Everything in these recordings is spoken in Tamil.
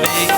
me.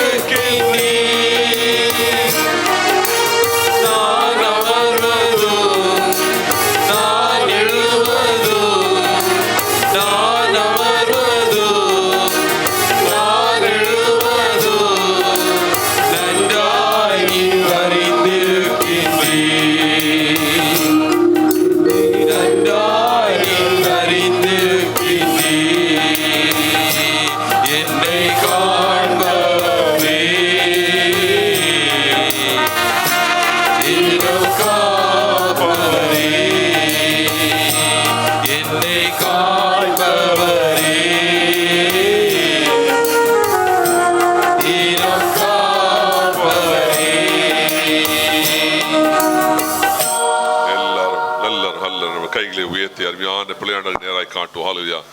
உயர்த்தி அருமையான பிள்ளையாண்ட நேராய் காட்டுவோம். ஹalleluya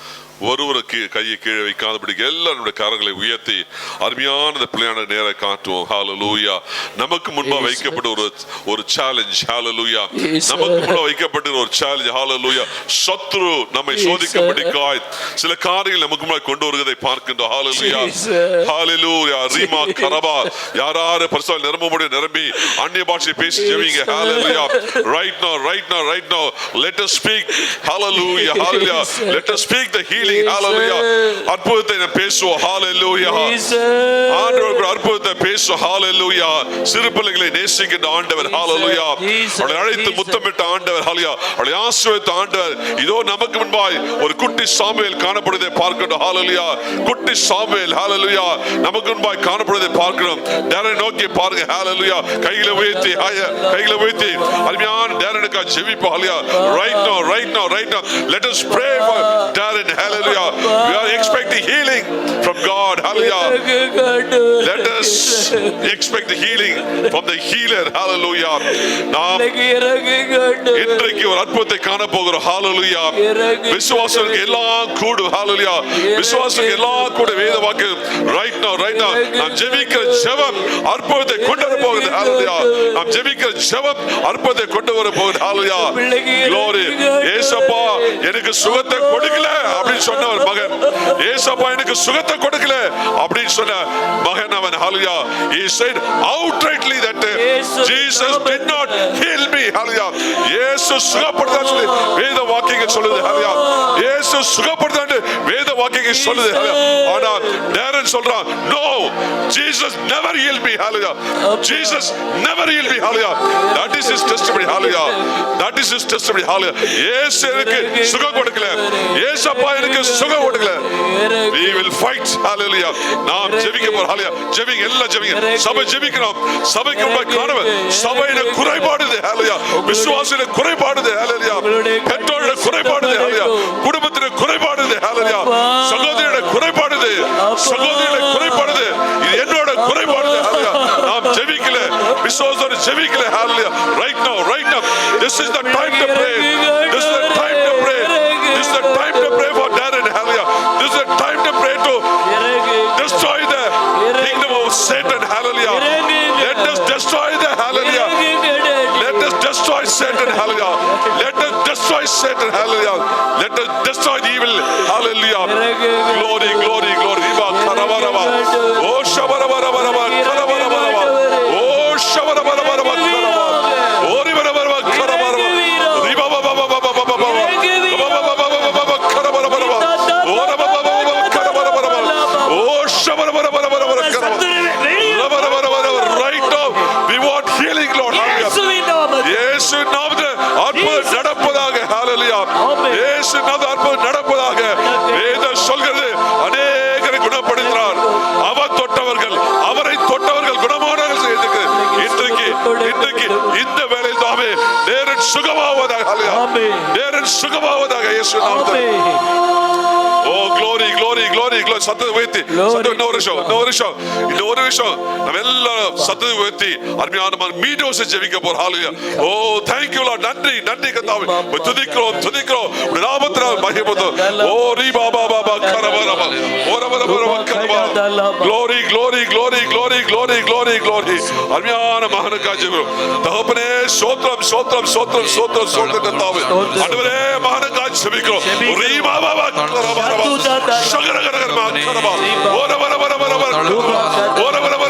ஒருவருக்கு கையை கீழே வைக்காதபடிக்கு எல்லாரும் நம்முடைய கரங்களை உயர்த்தி அருமையான இந்த பிள்ளையான நேராய் காட்டுவோம். ஹalleluya நமக்கு முன்பா வைக்கப்பட்ட ஒரு ஒரு சேலஞ்ச் Yes, sir. நமக்கு முன்பா வைக்கப்பட்ட ஒரு சேலஞ்ச் ஹalleluya சத்ரு நம்மை Yes, சோதிக்கும்படிக்காய் சில காரியங்கள் நமக்கு முன்னாடி கொண்டு வருவதை பார்க்கின்றோம். ஹalleluya Jesus. ஹalleluya ரீமா கரபா யாராரு பரிசுத்த நிரம்பும்படி நிரம்பி அந்நிய பாஷை பேசி Yes, sir. Hallelujah right now right now right now. Let us speak. Hallelujah. Hallelujah Yes, sir. let us speak the hallelujah sir. அற்புதத்தை நாம் பேசுவோம். Jesus. ஆண்டவர் கூட அற்புதத்தை பேசுவோம். சிறு பிள்ளைகளை நேசிக்கின்ற ஆண்டவர். அவளை அழைத்து. முத்தமிட்ட ஆண்டவர். Hallelujah. அவளை ஆசீர்வதித்த ஆண்டவர். இதோ நமக்கு முன்பாய் ஒரு குட்டி சாமுவேல் காணப்படுவதை பார்க்கிறோம் hallelujah. குட்டி சாமுவேல். Hallelujah. நமக்கு முன்பாய் காணப்படுவதை பார்க்கிறோம். டேரனை நோக்கி பாருங்க. Hallelujah. கைகளை உயர்த்தி கைகளை உயர்த்தி. அருமையான டேரனுக்கா ஜெபிப்போம். Hallelujah. Right now right now right now. Let us pray for Darren. Hallelujah. We are expecting healing from God. Hallelujah. Let the healing from the healer. Hallelujah. நாம் இன்றைக்கு ஒரு அற்புதத்தை காண போகிறோம் ஹalleluya விசுவாசத்துக்கு எல்லாம் கூடு. ஹalleluya விசுவாசத்துக்கு எல்லாம் கூட. வேத வாக்கு ரைட் நவ ரைட் நவ நாம் ஜெபிக்கிற ஜெபம் அற்புதத்தை கொண்டு வர போகுது. ஹalleluya நாம் ஜெபிக்கிற ஜெபம் அற்புதத்தை கொண்டு வர போகுது. ஹalleluya glory. ஏசப்பா எனக்கு சுகத்தை கொடுக்கல அப்படின்னு சொன்ன ஒரு மகன். ஏசப்பா எனக்கு சுகத்தை கொடுக்கல அப்படின்னு சொன்ன மகன் அவன். ஹalleluya he said outrightly that uh, Jesus did not heal me hallelujah இயேசு சுகப்படுத்தான்னு சொல்லி வேத வாக்கியங்கள் சொல்லுது ஹalleluya இயேசு சுகப்படுத்தான்னு வேத வாக்கியங்கள் சொல்லுது ஆனா டேரன் சொல்றான் no Jesus never healed me hallelujah Jesus never healed me hallelujah that is his testimony hallelujah that is his testimony hallelujah இயேசு எனக்கு சுகம் கொடுக்கல இயேசப்பா எனக்கு சுகம் கொடுக்கல we will fight hallelujah நாம் ஜெபிக்க போறோம் hallelujah ஜெபிங்க எல்லாம் ஜெபிங்க சபை ஜெபிக்கிறோம் சபைக்கு முன்னாடி காணவ சபையில குறைபாடுது hallelujah விசுவாசில குறைபாடுது hallelujah பெற்றோரோட குறைபாடுது hallelujah குடும்பத்தில குறைபாடுது hallelujah சகோதரியோட குறைபாடுது சகோதரியோட குறைபாடுது இது என்னோட குறைபாடுது hallelujah நாம் ஜெபிக்கல விசுவாசோட ஜெபிக்கல hallelujah right now right now this is the time to pray this is the time to pray this is the time to pray for Darren hallelujah this is the time to pray to destroy the kingdom of Satan hallelujah let us destroy the hallelujah let us destroy Satan hallelujah let us destroy Satan hallelujah. Let us destroy the evil. Hallelujah. Glory glory glory. Oh ஹalleluya இயேசு நடப்பதாக சொல்கிறது. அநேகரை குணப்படுத்தினார். அவர் தொட்டவர்கள் அவரை தொட்டவர்கள் குணமானார்கள் செய்திருக்கு இன்றைக்கு இன்றைக்கு இந்த வேலை தாமே நேரன் சுகமாவதாக நேரன் சுகமாவதாக இயேசு நாமத்தில் oh glory glory glory glory. சத்தத்தை உயர்த்தி. சத்தம் இன்னொரு glory. இன்னொரு இந்த ஒரு விஷயம். நம்ம எல்லாரும் சத்தத்தை உயர்த்தி அருமையான மீண்டும் ஜெபிக்க போறோம். ஹalleluya ஓ you lord. நன்றி நன்றி கர்த்தாவே. துதிக்கிறோம் துதிக்கிறோம். உம்முடைய நாமத்தினால் மகிமைப்படுத்தும் ஓ ரீ பாபா Baba கரபரபா ஓரபரபரபா கரபா glory glory glory glory glory glory glory அருமையான மகனுக்காக ஜெபிக்கிறோம் தகப்பனே சோத்ரம் சோத்ரம் சோத்ரம் சோத்ரம் சோத்ரம் கர்த்தாவே ஆண்டவரே மகனுக்காக ஜெபிக்கிறோம் ரீ பாபா பாபா கரபரபா சகரகரகரமா கரபா ஓரபரபரபரபா ஓரபரபரபரபா கரபா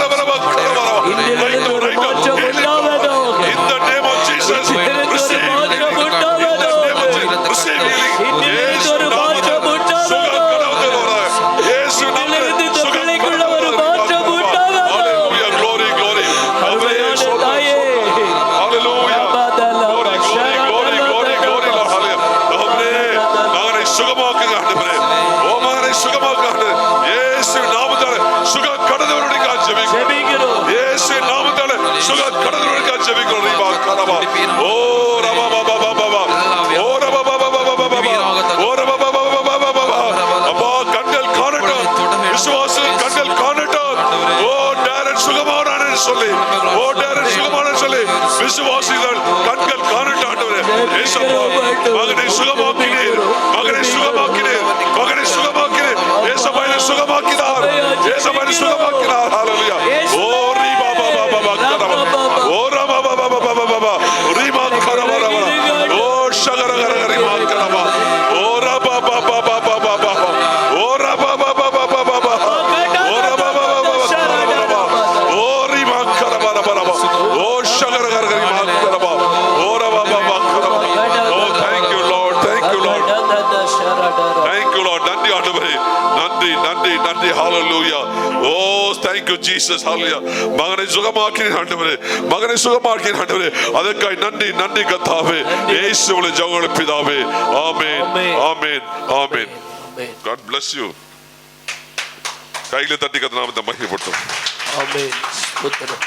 ஏசப்பா மகனை சுகமாக்கினீர் மகனை சுகமாக்கினீர் மகனை சுகமாக்கினீர் ஏசப்பா என்னை சுகமாக்கினார் நன்றி நன்றி ஹalleluya ஓ thank you Jesus hallelujah மகனை சுகமாக்கினீர் ஆண்டவரே மகனை சுகமாக்கினீர் ஆண்டவரே அதற்காய் நன்றி நன்றி கர்த்தாவே இயேசுவின் ஜெபங்களை பிதாவே ஆமென் ஆமென். ஆமென் ஆமென் God bless you கையில தட்டி கத்த நாமத்தை மகிமைப்பட்டோம் ஆமென் ஸ்தோத்திரம்